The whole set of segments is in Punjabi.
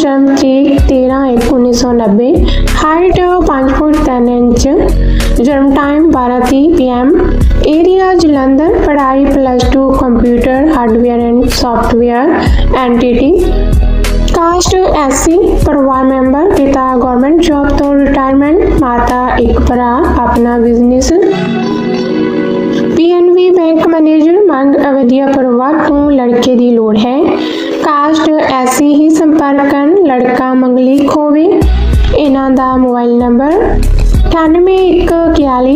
ਕੌਰ ਜਨਮ ਤਰੀਕ 13/1/1990 ਹਾਈਟ 5 ਫੁੱਟ 3 ਇੰਚ ਜਨਮ ਟਾਈਮ 12:30 ਪੀਐਮ ਏਰੀਆ ਜਲੰਧਰ ਪੜ੍ਹਾਈ plus 2 computer hardware and software NTT caste SC ਪਰਿਵਾਰ ਮੈਂਬਰ ਪਿਤਾ ਗਵਰਨਮੈਂਟ ਜੌਬ ਤੋਂ ਰਿਟਾਇਰਮੈਂਟ ਮਾਤਾ ਇੱਕ ਭਰਾ ਆਪਣਾ ਬਿਜ਼ਨਸ ਪੀਐਨਬੀ ਬੈਂਕ ਮੈਨੇਜਰ ਮੰਗ ਅਵਧਿਆ ਪਰਿਵਾਰ ਤੋਂ ਲੜਕੇ ਦੀ ਲੋੜ ਹੈ ਕਾਸਟ ਐਸੀ ਹੀ ਸੰਪਰਕ ਕਰਨ ਲੜਕਾ ਮੰਗਲੀਕ ਹੋਵੇ ਇਹਨਾਂ ਦਾ ਮੋਬਾਈਲ ਨੰਬਰ 9841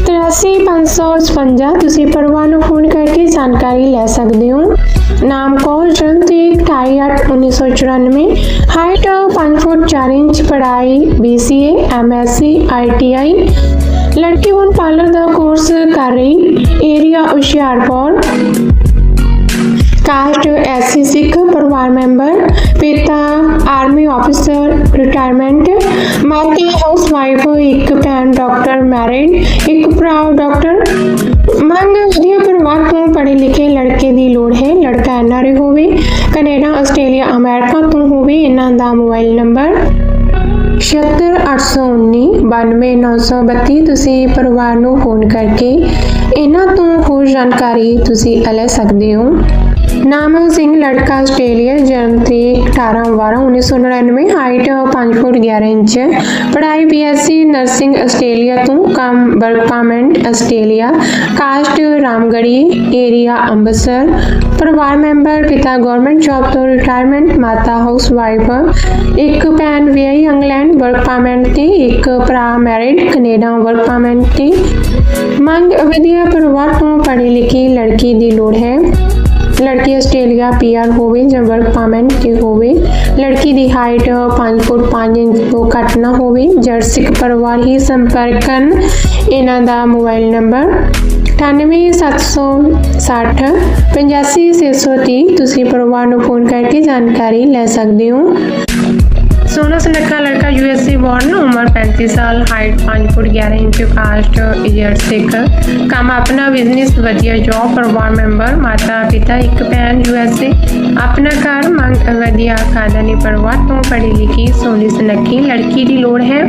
83555 ਤੁਸੀਂ ਪਰਿਵਾਰ ਨੂੰ ਫੋਨ ਕਰਕੇ ਜਾਣਕਾਰੀ ਲੈ ਸਕਦੇ ਹੋ ਨਾਮ ਕੌਰ ਜਨਮ ਤਰੀਕ 28/8/1994 ਹਾਈਟ 5 ਫੁੱਟ 4 ਇੰਚ ਪੜ੍ਹਾਈ BCA MSc ITI ਲੜਕੀ ਹੁਣ ਪਾਰਲਰ ਦਾ ਕੋਰਸ ਕਰ ਰਹੀ area Hoshiarpur caste SC Sikh ਪਰਿਵਾਰ ਮੈਂਬਰ ਪਿਤਾ ਆਰਮੀ ਆਫੀਸਰ ਰਿਟਾਇਰਮੈਂਟ ਮਾਤਾ ਹਾਊਸ ਵਾਈਫ ਇੱਕ ਭੈਣ ਡਾਕਟਰ ਮੈਰਿਡ ਇੱਕ ਭਰਾ ਡਾਕਟਰ ਮੰਗ ਵਧੀਆ ਪਰਿਵਾਰ ਤੋਂ ਪੜ੍ਹੇ ਲਿਖੇ ਲੜਕੇ ਦੀ ਲੋੜ ਹੈ ਲੜਕਾ ਐਨਆਰਏ ਹੋਵੇ ਕੈਨੇਡਾ ਆਸਟ੍ਰੇਲੀਆ ਅਮਰੀਕਾ ਤੋਂ ਹੋਵੇ ਇਹਨਾਂ ਦਾ ਮੋਬਾਈਲ ਨੰਬਰ 7681992932 ਤੁਸੀਂ ਪਰਿਵਾਰ ਨੂੰ ਫੋਨ ਕਰਕੇ ਇਹਨਾਂ ਤੋਂ ਹੋਰ ਜਾਣਕਾਰੀ ਤੁਸੀਂ ਲੈ ਸਕਦੇ ਹੋ ਨਾਮਲ ਸਿੰਘ, ਲੜਕਾ ਆਸਟ੍ਰੇਲੀਆ ਜਨਮ ਤਰੀਕ 18/12/1999 ਹਾਈਟ 5 ਫੁੱਟ 11 ਇੰਚ, ਪੜ੍ਹਾਈ ਬੀਐਸਸੀ ਨਰਸਿੰਗ ਆਸਟ੍ਰੇਲੀਆ ਤੋਂ, ਕੰਮ work Australia caste Ramgarhia area Amritsar, ਪਰਿਵਾਰ ਮੈਂਬਰ, ਪਿਤਾ ਗਵਰਨਮੈਂਟ ਜੌਬ ਤੋਂ ਰਿਟਾਇਰਮੈਂਟ ਮਾਤਾ ਹਾਊਸ ਵਾਈਫ ਇੱਕ ਭੈਣ ਵਿਆਹੀ ਇੰਗਲੈਂਡ ਵਰਕ ਤੇ ਇੱਕ ਭਰਾ ਮੈਰਿਡ ਕੈਨੇਡਾ ਵਰਕ ਤੇ। ਮੰਗ ਵਧੀਆ ਪਰਿਵਾਰ ਤੋਂ ਪੜ੍ਹੀ ਲਿਖੀ ਲੜਕੀ ਦੀ ਲੋੜ ਹੈ। ਲੜਕੀ ਆਸਟ੍ਰੇਲੀਆ ਪੀਆਰ ਹੋਵੇ ਜਾਂ ਵਰਕ ਪਰਮਿਟ ਤੇ ਹੋਵੇ, ਲੜਕੀ ਦੀ ਹਾਈਟ 5 ਫੁੱਟ 5 ਇੰਚ ਤੋਂ ਘੱਟ ਨਾ ਹੋਵੇ ਜਰਸਿਕ ਪਰਿਵਾਰ ਹੀ ਸੰਪਰਕ ਕਰਨ। ਇਹਨਾਂ ਦਾ ਮੋਬਾਈਲ ਨੰਬਰ 98760 85630 ਤੁਸੀਂ ਪਰਿਵਾਰ ਨੂੰ ਫੋਨ ਕਰਕੇ ਜਾਣਕਾਰੀ ਲੈ ਸਕਦੇ ਹੋ। ਸੋਨਾ ਸੁਨੱਖਾ ਲੜਕਾ ਯੂਐਸਏ ਬੋਰਨ ਉਮਰ 35 ਸਾਲ, ਹਾਈਟ 5 ਫੁੱਟ 11 ਇੰਚ, ਕਾਸਟ ਇਜਰ ਸਿੱਖ। ਕੰਮ ਆਪਣਾ ਬਿਜ਼ਨਸ ਵਧੀਆ ਜੌਬ ਪਰਿਵਾਰ ਮੈਂਬਰ ਮਾਤਾ ਪਿਤਾ, ਇੱਕ ਭੈਣ ਯੂਐਸਏ। ਆਪਣਾ ਘਰ ਮੰਗ, ਵਧੀਆ ਖਾਨਦਾਨੀ ਪਰਿਵਾਰ ਤੋਂ ਪੜ੍ਹੀ ਲਿਖੀ ਸੋਨੀ ਸੁਨੱਖੀ ਲੜਕੀ ਦੀ ਲੋੜ ਹੈ।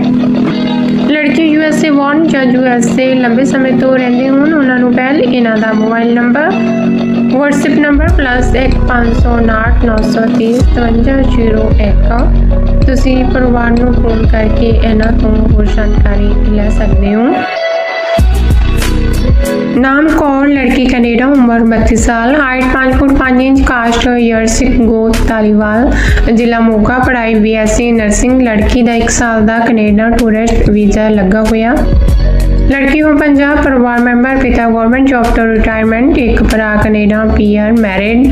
ਲੜਕੀ ਯੂਐਸਏ ਬੋਰਨ ਜਾਂ ਯੂਐਸਏ ਲੰਬੇ ਸਮੇਂ ਤੋਂ ਰਹਿੰਦੇ ਹੋਣ, ਉਹਨਾਂ ਨੂੰ ਪਹਿਲ ਇਹਨਾਂ ਦਾ ਮੋਬਾਈਲ ਨੰਬਰ ਵਟਸਐਪ ਨੰਬਰ +1509305501 ਤੁਸੀਂ ਪਰਿਵਾਰ ਨੂੰ ਫੋਨ ਕਰਕੇ ਇਹਨਾਂ ਤੋਂ ਹੋਰ ਜਾਣਕਾਰੀ ਲੈ ਸਕਦੇ ਹੋ ਨਾਮ ਕੌਰ ਲੜਕੀ ਕੈਨੇਡਾ ਉਮਰ 32 ਸਾਲ ਹਾਈਟ 5 ਫੁੱਟ 5 ਇੰਚ ਕਾਸਟ ਯਰਸਿਕ ਗੋਤ ਤਾਲੀਵਾਲ ਜ਼ਿਲ੍ਹਾ ਮੋਗਾ ਪੜ੍ਹਾਈ ਬੀਐਸਸੀ ਨਰਸਿੰਗ ਲੜਕੀ ਦਾ 1 ਸਾਲ ਦਾ ਕੈਨੇਡਾ ਟੂਰਿਸਟ ਵੀਜ਼ਾ ਲੱਗਾ ਹੋਇਆ ਲੜਕੀ ਹੋ ਪੰਜਾਬ ਪਰਿਵਾਰ ਮੈਂਬਰ, ਪਿਤਾ ਗਵਰਨਮੈਂਟ ਜੌਬ ਤੋਂ ਰਿਟਾਇਰਮੈਂਟ ਇੱਕ ਭਰਾ ਕੈਨੇਡਾ ਪੀਆਰ ਮੈਰਿਡ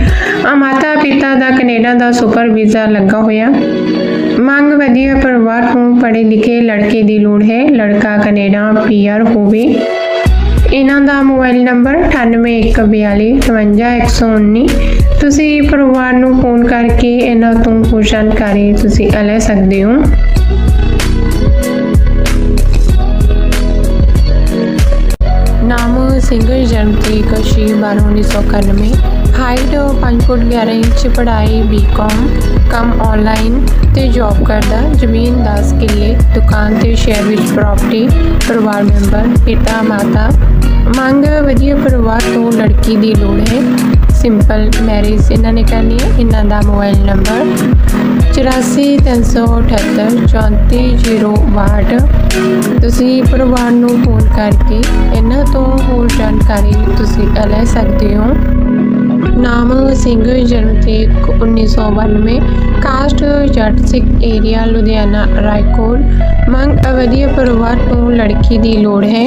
ਆ ਮਾਤਾ ਪਿਤਾ ਦਾ ਕੈਨੇਡਾ ਦਾ ਸੁਪਰ ਵੀਜ਼ਾ ਲੱਗਾ ਹੋਇਆ। ਮੰਗ ਵਧੀਆ ਪਰਿਵਾਰ ਤੋਂ ਪੜ੍ਹੇ ਲਿਖੇ ਲੜਕੇ ਦੀ ਲੋੜ ਹੈ, ਲੜਕਾ ਕੈਨੇਡਾ ਪੀਆਰ ਹੋਵੇ। ਇਹਨਾਂ ਦਾ ਮੋਬਾਈਲ ਨੰਬਰ 9814255119 ਤੁਸੀਂ ਪਰਿਵਾਰ ਨੂੰ ਫੋਨ ਕਰਕੇ ਇਹਨਾਂ ਤੋਂ ਹੋਰ ਜਾਣਕਾਰੀ ਤੁਸੀਂ ਲੈ ਸਕਦੇ ਹੋ। ਨਾਮ ਸਿੰਘ ਜਨਮ ਤਰੀਕ 6/12/1991 ਹਾਈਟ 5 ਫੁੱਟ 11 ਇੰਚ, ਪੜ੍ਹਾਈ ਬੀਕਾਮ ਕੰਮ ਆਨਲਾਈਨ ਤੇ ਜੌਬ ਕਰਦਾ। ਜ਼ਮੀਨ 10 ਕਿੱਲੇ, ਦੁਕਾਨ ਤੇ ਸ਼ਹਿਰ ਵਿੱਚ ਪ੍ਰਾਪਰਟੀ ਪਰਿਵਾਰ ਮੈਂਬਰ ਪਿਤਾ, ਮਾਤਾ। ਮੰਗ ਵਧੀਆ ਪਰਿਵਾਰ ਤੋਂ ਲੜਕੀ ਦੀ ਲੋੜ ਹੈ। ਸਿੰਪਲ ਮੈਰਿਜ ਇਹਨਾਂ ਨੇ ਕਰਨੀ ਹੈ। ਇਹਨਾਂ ਦਾ ਮੋਬਾਈਲ ਨੰਬਰ 8438 3402 ਤੁਸੀਂ ਪਰਿਵਾਰ ਨੂੰ ਫੋਨ ਕਰਕੇ ਇਹਨਾਂ ਤੋਂ ਹੋਰ ਜਾਣਕਾਰੀ ਤੁਸੀਂ ਲੈ ਸਕਦੇ ਹੋ। ਨਾਮ ਸਿੰਘ ਜਨਮ ਤਰੀਕ 1992 ਕਾਸਟ ਜੱਟ ਸਿੱਖ ਏਰੀਆ, ਲੁਧਿਆਣਾ, ਰਾਏਕੋਟ। ਮੰਗ ਅਵਧੀਆ ਪਰਿਵਾਰ ਤੋਂ ਲੜਕੀ ਦੀ ਲੋੜ ਹੈ।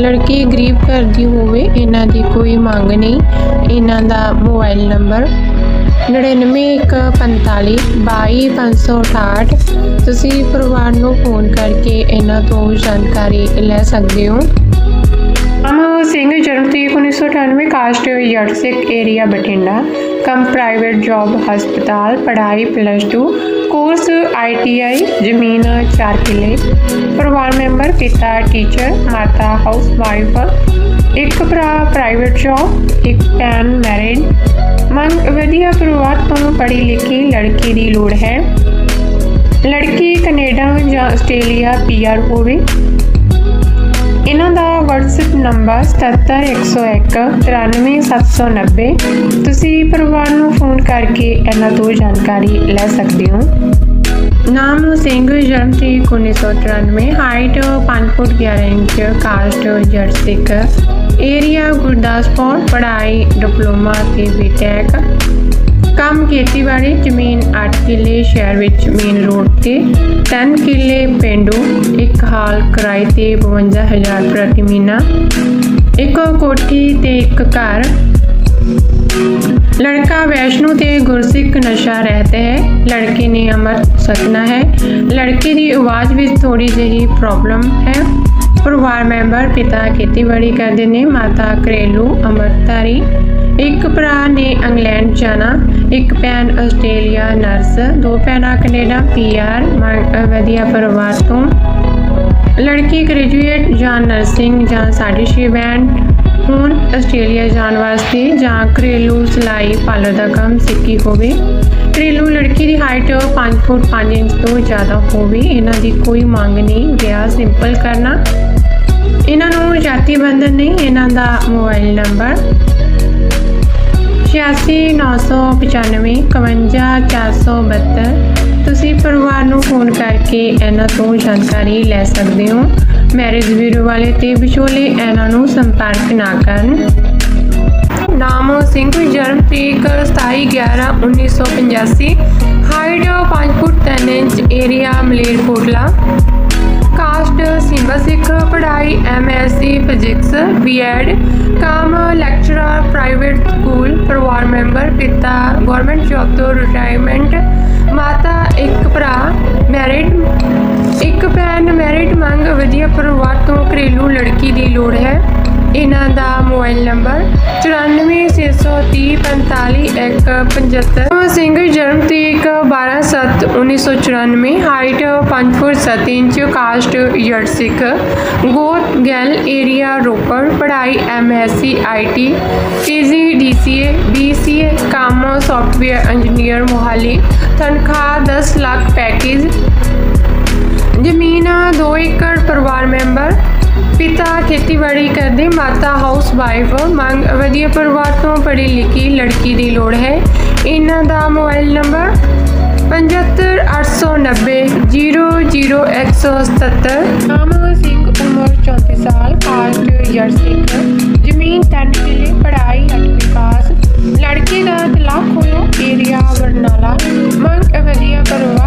ਲੜਕੀ ਗਰੀਬ ਘਰ ਦੀ ਹੋਵੇ, ਇਹਨਾਂ ਦੀ ਕੋਈ ਮੰਗ ਨਹੀਂ। ਇਹਨਾਂ ਦਾ ਮੋਬਾਈਲ ਨੰਬਰ 9945 22568 ਤੁਸੀਂ ਪਰਿਵਾਰ ਨੂੰ ਫੋਨ ਕਰਕੇ ਇਹਨਾਂ ਤੋਂ ਜਾਣਕਾਰੀ ਲੈ ਸਕਦੇ ਹੋ। ਸਿੰਘ ਜਨਮ ਤਰੀਕ 1998 ਕਾਸਟ ਯਰਸਿਕ ਏਰੀਆ ਬਠਿੰਡਾ। ਕਮ ਪ੍ਰਾਈਵੇਟ ਜੌਬ ਹਸਪਤਾਲ, ਪੜ੍ਹਾਈ ਪਲੱਸ 2 ਕੋਰਸ ਆਈਟੀਆਈ ਜ਼ਮੀਨ 4 ਕਿੱਲੇ। ਪਰਿਵਾਰ ਮੈਂਬਰ ਪਿਤਾ ਟੀਚਰ ਮਾਤਾ ਹਾਊਸ ਵਾਈਫ ਇੱਕ ਭਰਾ ਪ੍ਰਾਈਵੇਟ ਜੌਬ ਇੱਕ ਭੈਣ ਮੈਰਿਡ ਮੰਗ ਵਧੀਆ ਪਰਿਵਾਰ ਤੋਂ ਪੜ੍ਹੀ ਲਿਖੀ ਲੜਕੀ ਦੀ ਲੋੜ ਹੈ। ਲੜਕੀ ਕੈਨੇਡਾ ਜਾਂ ਆਸਟ੍ਰੇਲੀਆ ਪੀਆਰ ਹੋਵੇ। ਨੰਬਰ 77101 93790 ਤੁਸੀਂ ਪਰਿਵਾਰ ਨੂੰ ਫੋਨ ਕਰਕੇ ਇਹਨਾਂ ਤੋਂ ਜਾਣਕਾਰੀ ਲੈ ਸਕਦੇ ਹੋ। ਨਾਮ ਸਿੰਘ, ਜਨਮ ਤਰੀਕ 1993 ਹਾਈਟ 5 ਫੁੱਟ 11 ਇੰਚ, ਕਾਸਟ ਜੜ ਸਿੱਖ ਏਰੀਆ ਗੁਰਦਾਸਪੁਰ, ਪੜ੍ਹਾਈ, ਡਿਪਲੋਮਾ ਤੇ ਬੀਟੈਕ। ਕੰਮ ਖੇਤੀਬਾੜੀ ਜ਼ਮੀਨ 8 ਕਿੱਲੇ ਸ਼ਹਿਰ ਵਿੱਚ ਮੇਨ ਰੋਡ ਤੇ 3 ਕਿੱਲੇ ਪਿੰਡੂ ਇੱਕ ਹਾਲ ਕਿਰਾਏ ਤੇ 52000 ਪ੍ਰਤੀ ਮਹੀਨਾ ਇੱਕ ਕੋਠੀ ਤੇ ਇੱਕ ਘਰ लड़का वैष्णो ते गुरसिख नशा रहते है लड़के ने अमृत सकना है लड़के ਦੀ ਆਵਾਜ਼ ਵਿੱਚ ਥੋੜੀ ਜਿਹੀ ਪ੍ਰੋਬਲਮ ਹੈ ਪਰਿਵਾਰ ਮੈਂਬਰ ਪਿਤਾ ਖੇਤੀਬਾੜੀ ਕਰਦੇ ਨੇ ਮਾਤਾ ਘਰੇਲੂ ਅਮਰਤਾਰੀ ਇੱਕ ਭਰਾ ਨੇ ਇੰਗਲੈਂਡ ਜਾਣਾ ਇੱਕ ਭੈਣ ਆਸਟ੍ਰੇਲੀਆ ਨਰਸ, ਦੋ ਭੈਣਾਂ ਕੈਨੇਡਾ ਪੀਆਰ ਵਧੀਆ ਪਰਿਵਾਰ ਤੋਂ। ਲੜਕੀ ਗ੍ਰੈਜੂਏਟ ਜਾਂ ਨਰਸਿੰਗ ਜਾਂ ਸਾਡੀ ਛੇ ਬੈਂਡ ਹੁਣ ਆਸਟ੍ਰੇਲੀਆ ਜਾਣ ਵਾਸਤੇ ਜਾਂ ਘਰੇਲੂ ਸਿਲਾਈ ਪਾਰਲਰ ਦਾ ਕੰਮ ਸਿੱਖੀ ਹੋਵੇ। ਘਰੇਲੂ ਲੜਕੀ ਦੀ ਹਾਈਟ 5 ਫੁੱਟ 5 ਇੰਚ ਤੋਂ ਜ਼ਿਆਦਾ ਹੋਵੇ, ਇਹਨਾਂ ਦੀ ਕੋਈ ਮੰਗ ਨਹੀਂ, ਵਿਆਹ ਸਿੰਪਲ ਕਰਨਾ। ਇਹਨਾਂ ਨੂੰ ਜਾਤੀ ਬੰਧਨ ਨਹੀਂ, ਇਹਨਾਂ ਦਾ ਮੋਬਾਈਲ ਨੰਬਰ 869595 51472 ਤੁਸੀਂ ਪਰਿਵਾਰ ਨੂੰ ਫੋਨ ਕਰਕੇ ਇਹਨਾਂ ਤੋਂ ਜਾਣਕਾਰੀ ਲੈ ਸਕਦੇ ਹੋ। ਮੈਰਿਜ ਬਿਊਰੋ ਵਾਲੇ ਤੇ ਵਿਚੋਲੇ ਇਹਨਾਂ ਨੂੰ ਸੰਪਰਕ ਨਾ ਕਰਨ। ਨਾਮ ਸਿੰਘ ਜਨਮ ਤਰੀਕ 27/11/1985 height 5 foot 3 inch area Malerkotla. ਸੀਮਾ ਸਿੱਖ ਪੜ੍ਹਾਈ ਐਮਐਸਸੀ ਫਿਜ਼ਿਕਸ ਬੀਐਡ ਕਾਮ ਲੈਕਚਰਰ ਪ੍ਰਾਈਵੇਟ ਸਕੂਲ ਪਰਿਵਾਰ ਮੈਂਬਰ ਪਿਤਾ ਗਵਰਨਮੈਂਟ ਜੌਬ ਤੋਂ ਰਿਟਾਇਰਮੈਂਟ ਮਾਤਾ, ਇੱਕ ਭਰਾ ਮੈਰਿਡ ਇੱਕ ਭੈਣ ਮੈਰਿਡ ਮੰਗ, ਵਧੀਆ ਪਰਿਵਾਰ ਤੋਂ ਘਰੇਲੂ ਲੜਕੀ ਦੀ ਲੋੜ ਹੈ। ਇਹਨਾਂ ਦਾ ਮੋਬਾਈਲ ਨੰਬਰ 9460304575 ਸਿੰਘ ਜਨਮ ਤਰੀਕ 12/7/1994 ਹਾਈਟ 5 ਫੁੱਟ 7 ਇੰਚ ਕਾਸਟ ਜੜ ਸਿੱਖ। ਗੋਤ ਗੈਲ ਏਰੀਆ ਰੋਪੜ, ਪੜ੍ਹਾਈ MSc IT PG DCA BCA ਕੰਮ ਸੌਫਟਵੇਅਰ ਇੰਜੀਨੀਅਰ ਮੋਹਾਲੀ। ਤਨਖਾਹ 10 ਲੱਖ ਪੈਕੇਜ ਜ਼ਮੀਨ 2 ਏਕੜ ਪਰਿਵਾਰ ਮੈਂਬਰ ਪਿਤਾ ਖੇਤੀਬਾੜੀ ਕਰਦੇ, ਮਾਤਾ ਹਾਊਸ ਵਾਈਫ ਮੰਗ ਵਧੀਆ ਪਰਿਵਾਰ ਤੋਂ ਪੜ੍ਹੀ ਲਿਖੀ ਲੜਕੀ ਦੀ ਲੋੜ ਹੈ। ਇਹਨਾਂ ਦਾ ਮੋਬਾਈਲ ਨੰਬਰ 7589 00177 ਨਾਮ ਸਿੰਘ ਉਮਰ 34 ਸਾਲ ਕਾਸਟ ਜੜ ਸਿੱਖ ਜ਼ਮੀਨ 3 ਕਿੱਲੇ ਪੜ੍ਹਾਈ 8ਵੀਂ ਪਾਸ। ਲੜਕੇ ਦਾ ਤਲਾਕ ਹੋਇਆ ਏਰੀਆ ਬਰਨਾਲਾ ਮੰਗ ਵਧੀਆ ਪਰਿਵਾਰ